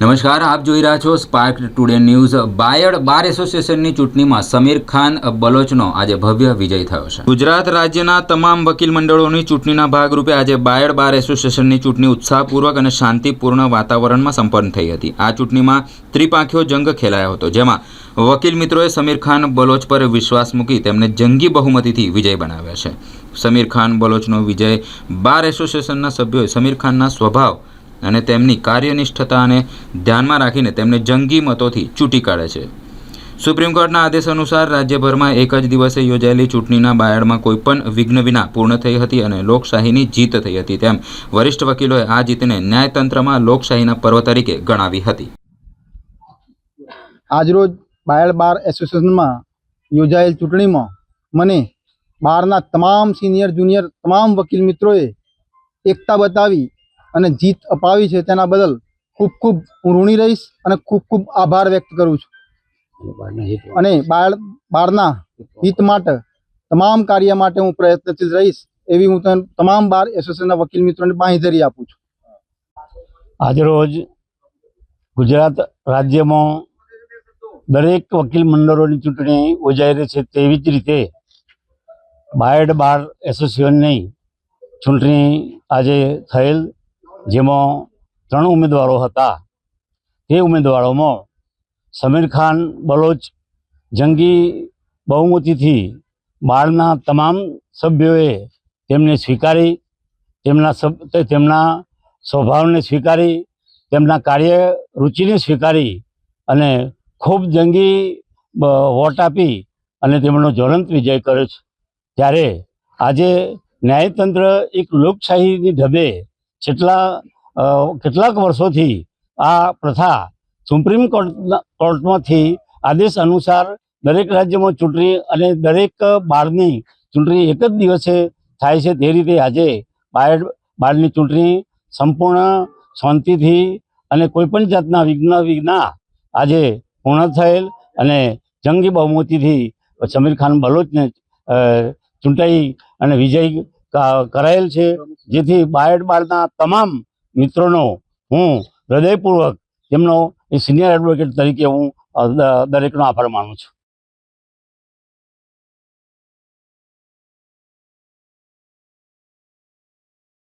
નમસ્કાર, આપ જોઈ રહ્યા છો Spark Today News Bayad bar એસોસિએશનની ચૂંટણીમાં સમીર ખાન બલોચનો આજે ભવ્ય વિજય થયો છે. ગુજરાત રાજ્યના તમામ વકીલ મંડળોની ચૂંટણીના ભાગરૂપે આજે બાયડ બાર એસોસિએશનની ચૂંટણી ઉત્સાહપૂર્વક અને શાંતિપૂર્ણ વાતાવરણમાં સંપન્ન થઈ હતી. આ ચૂંટણીમાં ત્રિપાંખીયો જંગ ખેલાયો હતો, જેમાં વકીલ મિત્રોએ સમીર ખાન બલોચ પર વિશ્વાસ મૂકી તેમને જંગી બહુમતીથી વિજય બનાવ્યા છે. સમીર ખાન બલોચનો વિજય બાર એસોસિએશનના સભ્યોએ સમીર ખાનના સ્વભાવ અને તેમની કાર્યનિષ્ઠતાને ધ્યાનમાં રાખીને તેમને જંગી મતોથી ચૂંટી કાઢે છે. સુપ્રીમ કોર્ટના આદેશ અનુસાર રાજ્યભરમાં એક જ દિવસે યોજાયેલી ચૂંટણીના બાયડમાં કોઈપણ વિઘ્ન વિના પૂર્ણ થઈ હતી અને લોકશાહીની જીત થઈ હતી તેમ વરિષ્ઠ વકીલોએ આ જીતને ન્યાયતંત્રમાં લોકશાહીના પર્વ તરીકે ગણાવી હતી. આજરોજ બાયડ બાર એસોસિએશનમાં યોજાયેલ ચૂંટણીમાં મને બારના તમામ સિનિયર જુનિયર તમામ વકીલ મિત્રોએ એકતા બતાવી અને જીત અપાવી છે તેના બદલ ખૂબ ખૂબ હું ઋણી રહીશ અને ખૂબ ખૂબ આભાર વ્યક્ત કરું છું. અને બાળ બારના હિત માટે તમામ કાર્ય માટે હું પ્રયત્નશીલ રહીશ એવી હું તમ- તમામ બાર એસોસિએશનના વકીલ મિત્રોને બાંહેધરી આપું છું. આજરોજ ગુજરાત રાજ્યમાં દરેક વકીલ મંડળોની ચૂંટણી યોજાઈ રહી છે તેવી જ રીતે બાયડ બાર એસોસિએશનની ચૂંટણી આજે થયેલ જેમાં ત્રણ ઉમેદવારો હતા. તે ઉમેદવારોમાં સમીર ખાન, બલોચ, જંગી બહુમતીથી બાળના તમામ સભ્યોએ તેમને સ્વીકારી, તેમના તેમના સ્વભાવને સ્વીકારી, તેમના કાર્ય રુચિને સ્વીકારી અને ખૂબ જંગી વોટ આપી અને તેમનો જ્વલંત વિજય કર્યો છે. ત્યારે આજે ન્યાયતંત્ર એક લોકશાહીની ઢબે છેલ્લા કેટલાક વર્ષોથી આ પ્રથા સુપ્રીમ કોર્ટના કોર્ટમાંથી આદેશ અનુસાર દરેક રાજ્યમાં ચૂંટણી અને દરેક બારની ચૂંટણી એક જ દિવસે થાય છે તે રીતે આજે બાર બારની ચૂંટણી સંપૂર્ણ શાંતિથી અને કોઈપણ જાતના વિઘ્ન વિના આજે પૂર્ણ થયેલ અને જંગી બહુમતીથી સમીર ખાન બલોચને ચૂંટાઈ અને વિજય કરાયેલ છે, જેથી બાયડ બારના તમામ મિત્રોનો હું હૃદયપૂર્વક તેમનો સિનિયર એડવોકેટ તરીકે હું દરેકનો આભાર માનું છું.